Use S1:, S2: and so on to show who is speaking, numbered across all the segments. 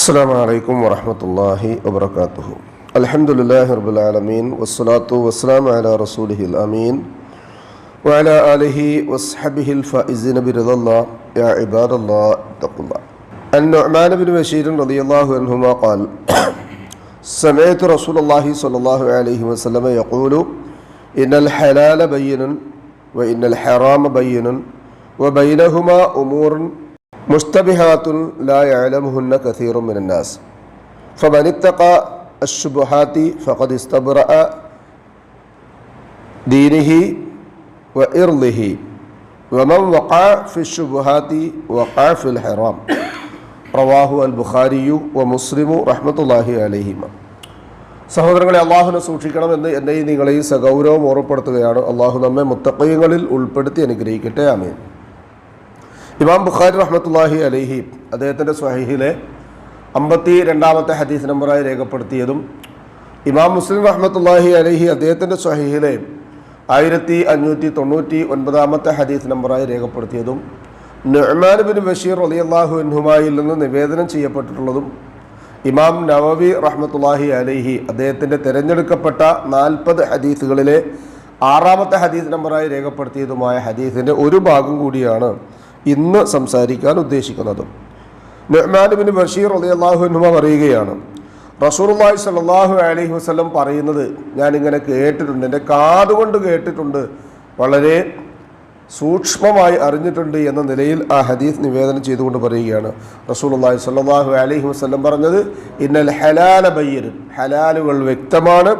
S1: السلام عليكم ورحمة الله وبركاته الحمد لله رب العالمين والصلاة والسلام على رسوله الأمين وعلى آله وصحبه الفائزين برضا الله يا عباد الله اتقوا الله النعمان بن بشير رضي الله عنهما قال سمعت رسول الله صلى الله عليه وسلم يقول إن الحلال بين وإن الحرام بين وبينهما أمور മുസ്തബിഹാത്തുൻ ലായാലമുഹുന്ന കഥീറും മിനന്നാസ് ഫബനിത്തക അഷുബുഹാത്തി ഫഖദ് ഇസ്തബ്ര ദീനിഹി വ ഇർലിഹി വമൻ വഖാ ഫി ഷുബുഹാത്തി വഖാ ഫിൽ ഹറാം റവാഹു അൽ ബുഖാരിയു വ മുസ്ലിമു റഹ്മത്തുല്ലാഹി അലഹിമ. സഹോദരങ്ങളെ അള്ളാഹുനെ സൂക്ഷിക്കണമെന്ന് എന്നെയും നിങ്ങളെയും സഗൗരവം ഓർമ്മപ്പെടുത്തുകയാണ്. അള്ളാഹു നമ്മെ മുത്തക്കയങ്ങളിൽ ഉൾപ്പെടുത്തി അനുഗ്രഹിക്കട്ടെ. ആമീൻ. ഇമാം ബുഖാരി റഹ്മത്തുല്ലാഹി അലഹി അദ്ദേഹത്തിന്റെ സ്വഹീഹിലെ അമ്പത്തി രണ്ടാമത്തെ ഹദീസ് നമ്പറായി രേഖപ്പെടുത്തിയതും ഇമാം മുസ്ലിം റഹ്മത്തുല്ലാഹി അലഹി അദ്ദേഹത്തിന്റെ സ്വഹീഹിലെ ആയിരത്തി അഞ്ഞൂറ്റി തൊണ്ണൂറ്റി ഒൻപതാമത്തെ ഹദീസ് നമ്പറായി രേഖപ്പെടുത്തിയതും നുഅ്മാൻ ബിൻ ബഷീർ അലി അള്ളാഹു അൻഹുമായിൽ നിന്ന് നിവേദനം ചെയ്യപ്പെട്ടിട്ടുള്ളതും ഇമാം നവവി റഹ്മത്തുല്ലാഹി അലൈഹി അദ്ദേഹത്തിന്റെ തിരഞ്ഞെടുക്കപ്പെട്ട നാൽപ്പത് ഹദീസുകളിലെ ആറാമത്തെ ഹദീസ് നമ്പറായി രേഖപ്പെടുത്തിയതുമായ ഹദീസിന്റെ ഒരു ഭാഗം കൂടിയാണ് ഇന്ന് സംസാരിക്കാൻ ഉദ്ദേശിക്കുന്നത്. നുഅ്മാൻ ബിൻ ബഷീർ അലി അൻഹുമ പറയുകയാണ്. റസൂറുല്ലാഹി സ്വല്ലല്ലാഹു അലൈഹി വസ്ലം പറയുന്നത് ഞാനിങ്ങനെ കേട്ടിട്ടുണ്ട്. എന്റെ കാതുകൊണ്ട് കേട്ടിട്ടുണ്ട്. വളരെ സൂക്ഷ്മമായി അറിഞ്ഞിട്ടുണ്ട് എന്ന നിലയിൽ ആ ഹദീസ് നിവേദനം ചെയ്തുകൊണ്ട് പറയുകയാണ് റസൂലുള്ളാഹി സ്വല്ലല്ലാഹു അലൈഹി വസല്ലം പറഞ്ഞത് ഇന്നൽ ഹലാല ബയ്യനും ഹലാലുകൾ വ്യക്തമാണ്.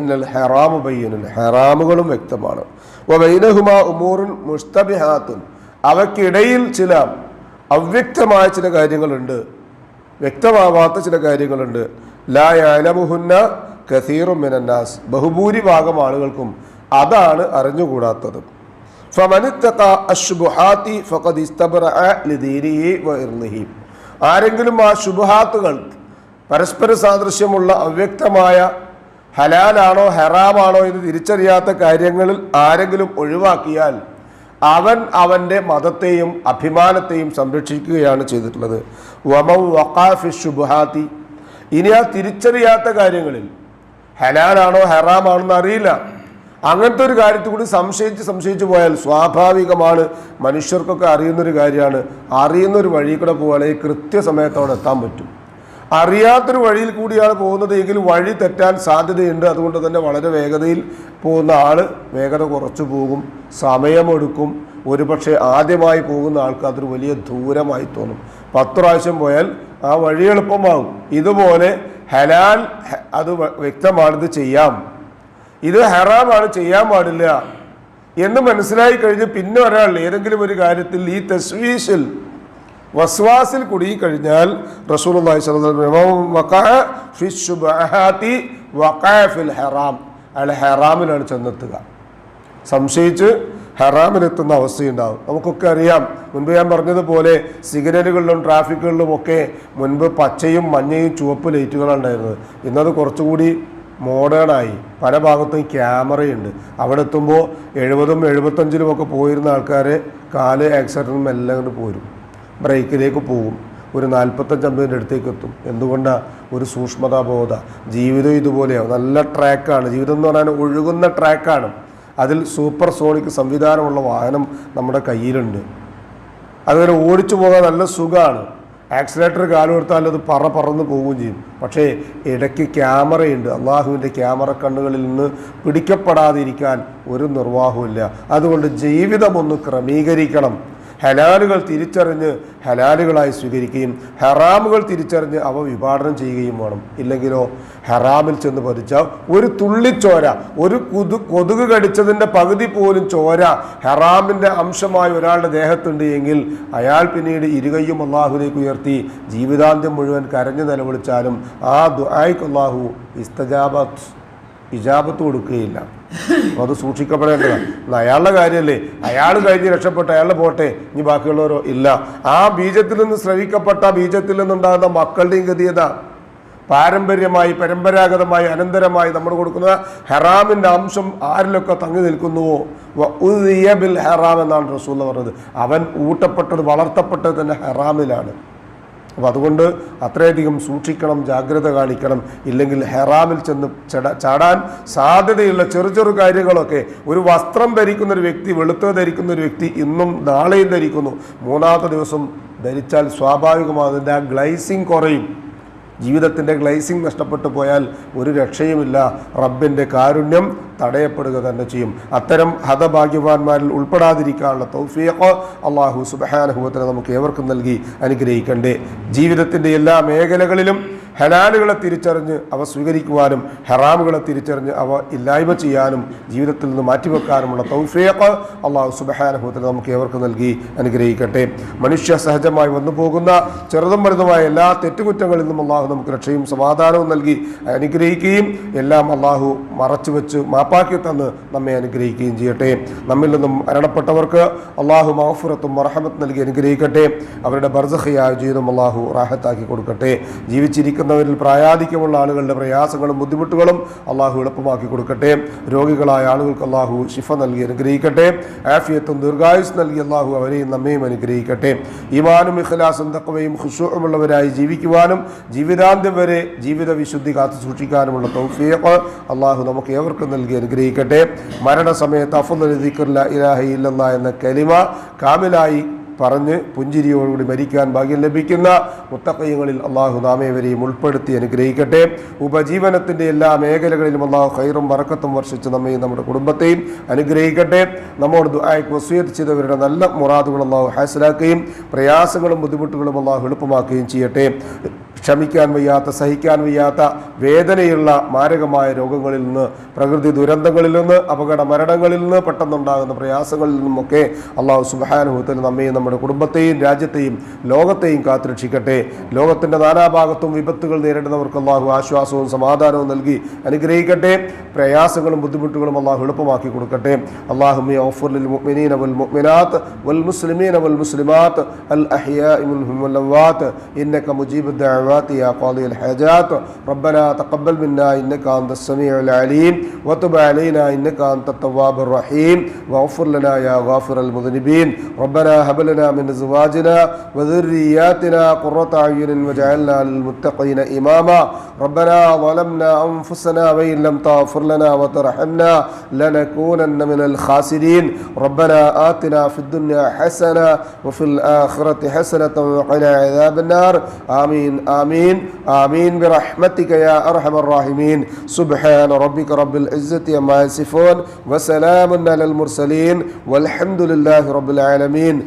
S1: ഇന്നൽ ഹെറാമു ബയ്യനും ഹെറാമുകളും വ്യക്തമാണ്. വ ബൈനഹുമ ഉമൂറുൻ മുസ്തബിഹാത്തുൻ അവയ്ക്കിടയിൽ ചില അവ്യക്തമായ ചില കാര്യങ്ങളുണ്ട്. വ്യക്തമാവാത്ത ചില കാര്യങ്ങളുണ്ട്. ലായാലമുഹുന്ന കസീറും മിനന്നാസ്. ബഹുഭൂരിഭാഗം ആളുകൾക്കും അതാണ് അറിഞ്ഞുകൂടാത്തത്. ആരെങ്കിലും ആ ശുഭഹാത്തുകൾ പരസ്പര സാദൃശ്യമുള്ള അവ്യക്തമായ ഹലാലാണോ ഹെറാമാണോ എന്ന് തിരിച്ചറിയാത്ത കാര്യങ്ങളിൽ ആരെങ്കിലും ഒഴിവാക്കിയാൽ അവൻ അവന്റെ മതത്തെയും അഭിമാനത്തെയും സംരക്ഷിക്കുകയാണ് ചെയ്തിട്ടുള്ളത്. വമൗ വഖാഫി ശുബുഹാത്തി. ഇനി ആ തിരിച്ചറിയാത്ത കാര്യങ്ങളിൽ ഹലാലാണോ ഹറാമാണോ എന്ന് അറിയില്ല. അങ്ങനത്തെ ഒരു കാര്യത്തിൽ കൂടി സംശയിച്ച് സംശയിച്ച് പോയാൽ സ്വാഭാവികമാണ് മനുഷ്യർക്കൊക്കെ അറിയുന്നൊരു കാര്യമാണ്. അറിയുന്നൊരു വഴി കൂടെ പോവുകയാണെങ്കിൽ കൃത്യസമയത്ത് അവിടെ എത്താൻ പറ്റും. അറിയാത്തൊരു വഴിയിൽ കൂടിയാണ് പോകുന്നത്. എങ്കിൽ വഴി തെറ്റാൻ സാധ്യതയുണ്ട്. അതുകൊണ്ട് തന്നെ വളരെ വേഗതയിൽ പോകുന്ന ആൾ വേഗത കുറച്ചു പോകും സമയമെടുക്കും. ഒരുപക്ഷെ ആദ്യമായി പോകുന്ന ആൾക്ക് അതൊരു വലിയ ദൂരമായി തോന്നും. പത്ത് പ്രാവശ്യം പോയാൽ ആ വഴി എളുപ്പമാകും. ഇതുപോലെ ഹലാൽ അത് വ്യക്തമാണിത് ചെയ്യാം. ഇത് ഹറാമാണ് ചെയ്യാൻ പാടില്ല എന്ന് മനസ്സിലായി കഴിഞ്ഞ് പിന്നെ ഒരാൾ ഏതെങ്കിലും ഒരു കാര്യത്തിൽ ഈ തസ്വീഷിൽ വസ്വാസിൽ കുടുങ്ങിക്കഴിഞ്ഞാൽ റസൂൽ ഹറാം. ഹറാമിലാണ് ചെന്നെത്തുക. സംശയിച്ച് ഹെറാമിലെത്തുന്ന അവസ്ഥയുണ്ടാവും. നമുക്കൊക്കെ അറിയാം. മുൻപ് ഞാൻ പറഞ്ഞതുപോലെ സിഗ്നലുകളിലും ട്രാഫിക്കുകളിലും ഒക്കെ മുൻപ് പച്ചയും മഞ്ഞയും ചുവപ്പ് ലൈറ്റുകളാണ് ഉണ്ടായിരുന്നത്. ഇന്നത് കുറച്ചുകൂടി മോഡേണായി പല ഭാഗത്തും ക്യാമറയുണ്ട്. അവിടെ എത്തുമ്പോൾ എഴുപതും എഴുപത്തഞ്ചിലും ഒക്കെ പോയിരുന്ന ആൾക്കാരെ കാൽ ആക്സിഡന്റും എല്ലാം കൊണ്ട് പോരും. ബ്രേക്കിലേക്ക് പോകും. ഒരു നാൽപ്പത്തഞ്ച് അമ്പതിന്റെ അടുത്തേക്ക് എത്തും. എന്തുകൊണ്ടാണ് ഒരു സൂക്ഷ്മതാബോധ. ജീവിതം ഇതുപോലെയാവും. നല്ല ട്രാക്കാണ്. ജീവിതം എന്ന് പറഞ്ഞാൽ ഒഴുകുന്ന ട്രാക്കാണ്. അതിൽ സൂപ്പർ സോണിക് സംവിധാനമുള്ള വാഹനം നമ്മുടെ കയ്യിലുണ്ട്. അതുപോലെ ഓടിച്ചു പോകാൻ നല്ല സുഖമാണ് ആക്സിലേറ്റർ കാലം എടുത്താൽ അത് പറ പറന്ന് പോവുകയും ചെയ്യും. പക്ഷേ ഇടയ്ക്ക് ക്യാമറയുണ്ട്. അള്ളാഹുവിന്റെ ക്യാമറ കണ്ണുകളിൽ നിന്ന് പിടിക്കപ്പെടാതിരിക്കാൻ ഒരു നിർവാഹമില്ല അതുകൊണ്ട് ജീവിതം ഒന്ന് ക്രമീകരിക്കണം. ഹലാലുകൾ തിരിച്ചറിഞ്ഞ് ഹലാലുകളായി സ്വീകരിക്കുകയും ഹറാമുകൾ തിരിച്ചറിഞ്ഞ് അവ വിഭാടനം ചെയ്യുകയും വേണം. ഇല്ലെങ്കിലോ ഹറാമിൽ ചെന്ന് പതിച്ച ഒരു തുള്ളിച്ചോര ഒരു കൊതു കൊതുക് കടിച്ചതിന്റെ പകുതി പോലും ചോര ഹറാമിന്റെ അംശമായി ഒരാളുടെ ദേഹത്തുണ്ട് എങ്കിൽ അയാൾ പിന്നീട് ഇരുകയും അള്ളാഹുലേക്ക് ഉയർത്തി ജീവിതാന്ത്യം മുഴുവൻ കരഞ്ഞു നിലവിളിച്ചാലും ആ ദുആയ്ക്ക് അള്ളാഹു ഇസ്തജാബത്ത്. ഇജാബത്ത് കൊടുക്കുകയില്ല. അത് സൂക്ഷിക്കപ്പെടേണ്ടതാണ് അയാളുടെ കാര്യമല്ലേ? അയാൾ കഴിഞ്ഞ് രക്ഷപ്പെട്ട അയാളുടെ പോട്ടെ. ഇനി ബാക്കിയുള്ളവരോ? ഇല്ല. ആ ബീജത്തിൽ നിന്ന് ശ്രവിക്കപ്പെട്ട ബീജത്തിൽ നിന്നുണ്ടാകുന്ന മക്കളുടെയും ഗതിയത പാരമ്പര്യമായി പരമ്പരാഗതമായി അനന്തരമായി നമ്മൾ കൊടുക്കുന്ന ഹെറാമിന്റെ അംശം ആരിലൊക്കെ തങ്ങി നിൽക്കുന്നുവോ? ബിൽ ഹറാം എന്നാണ് റസൂൽ പറഞ്ഞത്. അവൻ ഊട്ടപ്പെട്ടത് വളർത്തപ്പെട്ടത് തന്നെ ഹറാമിലാണ്. അപ്പോൾ അതുകൊണ്ട് അത്രയധികം സൂക്ഷിക്കണം ജാഗ്രത കാണിക്കണം. ഇല്ലെങ്കിൽ ഹെറാമിൽ ചെന്ന് ചട ചാടാൻ സാധ്യതയുള്ള ചെറു ചെറു കാര്യങ്ങളൊക്കെ ഒരു വസ്ത്രം ധരിക്കുന്ന ഒരു വ്യക്തി വെളുത്ത ധരിക്കുന്ന ഒരു വ്യക്തി ഇന്നും നാളെയും ധരിക്കുന്നു. മൂന്നാമത്തെ ദിവസം ധരിച്ചാൽ സ്വാഭാവികമാകും. ആ ഗ്ലൈസിങ് കുറയും. ജീവിതത്തിന്റെ ഗ്ലൈസിങ് നഷ്ടപ്പെട്ടു പോയാൽ ഒരു രക്ഷയുമില്ല. റബ്ബിന്റെ കാരുണ്യം തടയപ്പെടുക തന്നെ ചെയ്യും. അത്തരം ഹതഭാഗ്യവാന്മാരിൽ ഉൾപ്പെടാതിരിക്കാനുള്ള തൗഫീഖ് അള്ളാഹു സുബഹാനുഭവത്തിന് നമുക്ക് ഏവർക്കും നൽകി അനുഗ്രഹിക്കണ്ടേ. ജീവിതത്തിന്റെ എല്ലാ മേഖലകളിലും ഹലാലുകളെ തിരിച്ചറിഞ്ഞ് അവ സ്വീകരിക്കുവാനും ഹറാമുകളെ തിരിച്ചറിഞ്ഞ് അവ ഇല്ലായ്മ ചെയ്യാനും ജീവിതത്തിൽ നിന്ന് മാറ്റിവെക്കാനുമുള്ള തൗഫീഖ് അള്ളാഹു സുബഹാനുഭവത്തിൽ നമുക്ക് ഏവർക്ക് നൽകി അനുഗ്രഹിക്കട്ടെ. മനുഷ്യ സഹജമായി വന്നു പോകുന്ന ചെറുതും വലുതുമായ എല്ലാ തെറ്റുകുറ്റങ്ങളിൽ നിന്നും അള്ളാഹു നമുക്ക് രക്ഷയും സമാധാനവും നൽകി അനുഗ്രഹിക്കുകയും എല്ലാം അള്ളാഹു മറച്ചു വെച്ച് മാപ്പാക്കി തന്ന് നമ്മെ അനുഗ്രഹിക്കുകയും ചെയ്യട്ടെ. നമ്മിൽ നിന്നും മരണപ്പെട്ടവർക്ക് അള്ളാഹു മഹഫുറത്തും മറഹമത്ത് നൽകി അനുഗ്രഹിക്കട്ടെ. അവരുടെ ബർസഹയായ ജീവിതം അള്ളാഹു റാഹത്താക്കി കൊടുക്കട്ടെ. ജീവിച്ചിരിക്കുന്നവരിൽ പ്രായാധിക്യമുള്ള ആളുകളുടെ പ്രയാസങ്ങളും ബുദ്ധിമുട്ടുകളും അള്ളാഹു എളുപ്പമാക്കി കൊടുക്കട്ടെ. രോഗികളായ ആളുകൾക്ക് അള്ളാഹു ശിഫ നൽകി അനുഗ്രഹിക്കട്ടെ. ആഫിയത്തും ദീർഘായുസ് നൽകി അള്ളാഹു അവരെയും നമ്മയും അനുഗ്രഹിക്കട്ടെ. ഈമാനും ഇഖലാസും തക്കവയും ഖുഷുമുള്ളവരായി ജീവിക്കുവാനും ജീവിതാന്ത്യം വരെ ജീവിത വിശുദ്ധി കാത്തു സൂക്ഷിക്കാനുമുള്ള തൗഫീഖ് അള്ളാഹു നമുക്ക് ഏവർക്കും നൽകി അനുഗ്രഹിക്കട്ടെ. മരണസമയത്ത് അഫുൽ ദിക്കറില്ല ഇലാഹി ഇല്ലെന്ന എന്ന കലിമ കാമിലായി പറഞ്ഞ് പുഞ്ചിരിയോടുകൂടി മരിക്കാൻ ഭാഗ്യം ലഭിക്കുന്ന മുത്തക്കയ്യങ്ങളിൽ അള്ളാഹു നാമേവരെയും ഉൾപ്പെടുത്തി അനുഗ്രഹിക്കട്ടെ. ഉപജീവനത്തിന്റെ എല്ലാ മേഖലകളിലും അള്ളാഹു ഖൈറും വറക്കത്തും വർഷിച്ച് നമ്മയും നമ്മുടെ കുടുംബത്തെയും അനുഗ്രഹിക്കട്ടെ. നമ്മോട് ദുആയ്ക്ക് വസീയത്ത് ചെയ്തവരുടെ നല്ല മുറാദുകൾ അള്ളാഹു ഹാസിലാക്കുകയും പ്രയാസങ്ങളും ബുദ്ധിമുട്ടുകളും അള്ളാഹു എളുപ്പമാക്കുകയും ചെയ്യട്ടെ. ക്ഷമിക്കാൻ വയ്യാത്ത സഹിക്കാൻ വയ്യാത്ത വേദനയുള്ള മാരകമായ രോഗങ്ങളിൽ നിന്ന് പ്രകൃതി ദുരന്തങ്ങളിൽ നിന്ന് അപകട മരണങ്ങളിൽ നിന്ന് പെട്ടെന്നുണ്ടാകുന്ന പ്രയാസങ്ങളിൽ നിന്നുമൊക്കെ അള്ളാഹു സുബാനുഭവത്തിൽ നമ്മയും നമ്മുടെ കുടുംബത്തെയും രാജ്യത്തെയും ലോകത്തെയും കാത്തുരക്ഷിക്കട്ടെ. ലോകത്തിന്റെ നാനാഭാഗത്തും വിപത്തുകൾ നേരിടുന്നവർക്ക് അള്ളാഹു ആശ്വാസവും സമാധാനവും നൽകി അനുഗ്രഹിക്കട്ടെ. പ്രയാസങ്ങളും ബുദ്ധിമുട്ടുകളും അള്ളാഹു എളുപ്പമാക്കി കൊടുക്കട്ടെ. അള്ളാഹുമി ഔഫുൽ മുഅ്മിനീന വൽ വൽ മുസ്ലിമീന വൽ മുസ്ലിമാത്ത് അൽ വൽ ഇന്നക അൽ ഹജാത്ത്. റബ്ബനാ തഖബ്ബൽ മിന്നാ ഇന്നക സമീഉൽ അലീം. അലൈനാ ഇന്നക റഹീം. ലനാ യാ റബ്ബനാ لنا من أزواجنا وذرياتنا قرة أعين واجعلنا للمتقين إماما. ربنا ظلمنا أنفسنا وإن لم تغفر لنا وترحمنا لنكونن من الخاسرين. ربنا آتنا في الدنيا حسنة وفي الآخرة حسنة وقنا عذاب النار. آمين آمين آمين. برحمتك يا أرحم الراحمين. سبحان ربك رب العزة عما يصفون وسلام على المرسلين والحمد لله رب العالمين.